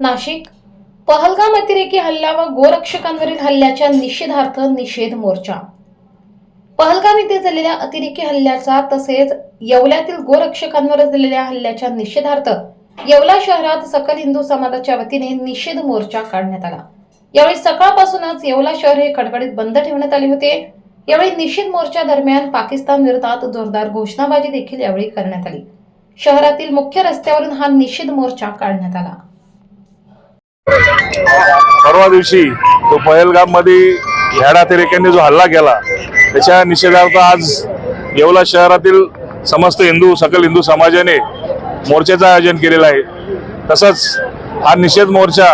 नाशिक. पहलगाम अतिरेकी हल्ला व गोरक्षकांवरील हल्ल्याच्या निषेधार्थ निषेध मोर्चा. पहलगाम येथे झालेल्या अतिरेकी हल्ल्याचा तसेच येवल्यातील गोरक्षकांवर झालेल्या हल्ल्याच्या निषेधार्थ येवला शहरात सकल हिंदू समाजाच्या वतीने निषेध मोर्चा काढण्यात आला. यावेळी सकाळपासूनच येवला शहर हे कडकडीत बंद ठेवण्यात आले होते. यावेळी निषेध मोर्चा दरम्यान पाकिस्तान विरोधात जोरदार घोषणाबाजी देखील यावेळी करण्यात आली. शहरातील मुख्य रस्त्यावरून हा निषेध मोर्चा काढण्यात आला. परवा दिवशी तो पहलगाममध्ये ह्याडा तेरेक्यांनी जो हल्ला केला त्याच्या निषेधार्थ आज येवला शहरातील समस्त हिंदू सकल हिंदू समाजाने मोर्चाचं आयोजन केलेलं आहे. तसंच हा निषेध मोर्चा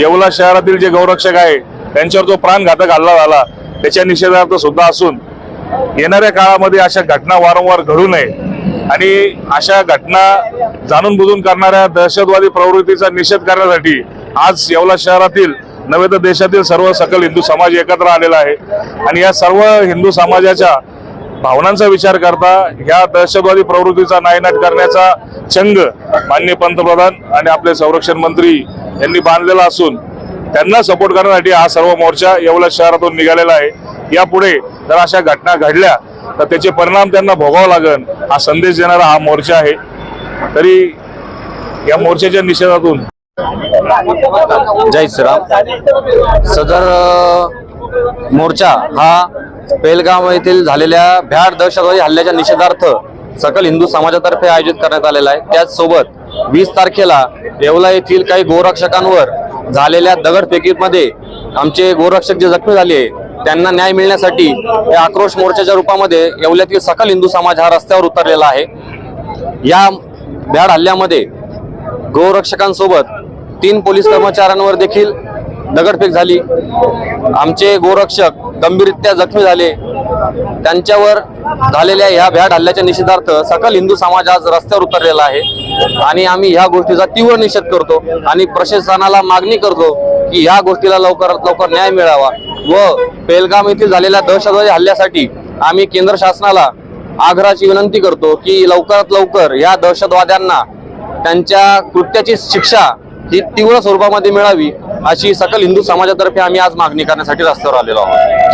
येवला शहरातील जे गौरक्षक आहे त्यांच्यावर जो प्राणघातक हल्ला झाला त्याच्या निषेधार्थ सुद्धा असून येणाऱ्या काळामध्ये अशा घटना वारंवार घडू नये आणि अशा घटना जाणून बुजून करणाऱ्या दहशतवादी प्रवृत्तीचा निषेध करण्यासाठी आज येवला शहरातील नव्हे तर देशातील सर्व सकल हिंदू समाज एकत्र आलेला आहे. आणि या सर्व हिंदू समाजाच्या भावनांचा विचार करता ह्या दहशतवादी प्रवृत्तीचा नायनाट करण्याचा चंग माननीय पंतप्रधान आणि आपले संरक्षण मंत्री यांनी बांधलेला असून त्यांना सपोर्ट करण्यासाठी हा सर्व मोर्चा येवला शहरातून निघालेला आहे. यापुढे जर अशा घटना घडल्या तर त्याचे परिणाम त्यांना भोगावं लागन हा संदेश देणारा हा मोर्चा आहे. तरी या मोर्चाच्या निषेधातून जय श्रीराम. सदर मोर्चा हा पेलगाव येथील झालेल्या भ्याड दहशतवादी हल्ल्याच्या निषेधार्थ सकल हिंदू समाजातर्फे आयोजित करण्यात आलेला आहे. त्याचसोबत वीस तारखेला येवला येथील काही गोरक्षकांवर झालेल्या दगडफेकीमध्ये आमचे गोरक्षक जे जखमी झाले त्यांना न्याय मिळण्यासाठी या आक्रोश मोर्चाच्या रूपामध्ये येवल्यातील सकल हिंदू समाज हा रस्त्यावर उतरलेला आहे. या भ्याड हल्ल्यामध्ये गोरक्षकांसोबत तीन पोलीस कर्मचाऱ्यांवर देखील दगडफेक झाली. आमचे गोरक्षक गंभीररित्या जखमी झाले. त्यांच्यावर झालेल्या ह्या भ्याड हल्ल्याच्या निषेधार्थ सकल हिंदू समाज आज रस्त्यावर उतरलेला आहे. आणि आम्ही ह्या गोष्टीचा तीव्र निषेध करतो आणि प्रशासनाला मागणी करतो की ह्या गोष्टीला लवकरात लवकर न्याय मिळावा व पेलगाम येथील झालेल्या दहशतवादी हल्ल्यासाठी आम्ही केंद्र शासनाला आग्रहाची विनंती करतो की लवकरात लवकर या दहशतवाद्यांना त्यांच्या कृत्याची शिक्षा ही तीव्र स्वरूपामध्ये मिळावी अशी सकल हिंदू समाजातर्फे आम्ही आज मागणी करण्यासाठी रस्त्यावर आलेलो आहोत.